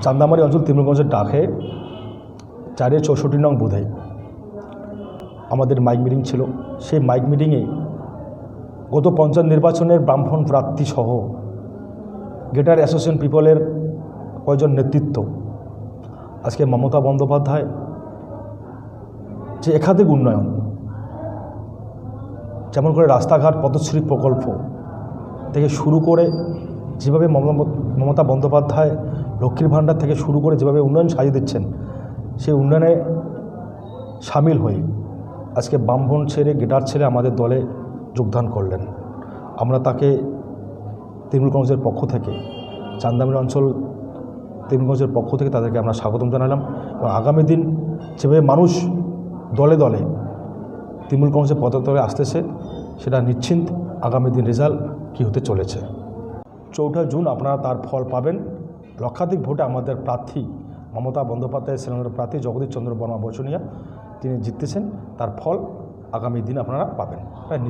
চান্দামারি অঞ্চল তৃণমূলগঞ্জের ডাকে চারের চৌষট্টি নং বোধে আমাদের মাইক মিটিং ছিল। সেই মাইক মিটিংয়ে গত পঞ্চায়েত নির্বাচনের ব্রাহ্মণ প্রার্থী সহ গ্রেটার অ্যাসোসিয়েশন পিপলের কয়েকজন নেতৃত্ব? আজকে মমতা বন্দ্যোপাধ্যায় যে একাধিক উন্নয়ন, যেমন করে রাস্তাঘাট পদশ্রী প্রকল্প থেকে শুরু করে যেভাবে মম- মমতা বন্দ্যোপাধ্যায় লক্ষ্মীর ভাণ্ডার থেকে শুরু করে যেভাবে উন্নয়ন সাজিয়ে দিচ্ছেন, সেই উন্নয়নে সামিল হয়ে আজকে বামভন ছেড়ে গিটার ছেড়ে আমাদের দলে যোগদান করলেন। আমরা তাকে তৃণমূল কংগ্রেসের পক্ষ থেকে চান্দামির অঞ্চল তৃণমূল কংগ্রেসের পক্ষ থেকে তাদেরকে আমরা স্বাগতম জানালাম এবং আগামী দিন যেভাবে মানুষ দলে দলে তৃণমূল কংগ্রেসের পদতলে আসতেছে, সেটা নিশ্চিন্ত আগামী দিন রেজাল্ট কী হতে চলেছে। চৌঠা জুন আপনারা তার ফল পাবেন। লক্ষাধিক ভোটে আমাদের প্রার্থী মমতা বন্দ্যোপাধ্যায়, শ্রীনগরের প্রার্থী জগদীশ চন্দ্র বর্মা বচনিয়া তিনি জিততেছেন তার ফল আগামী দিন আপনারা পাবেন।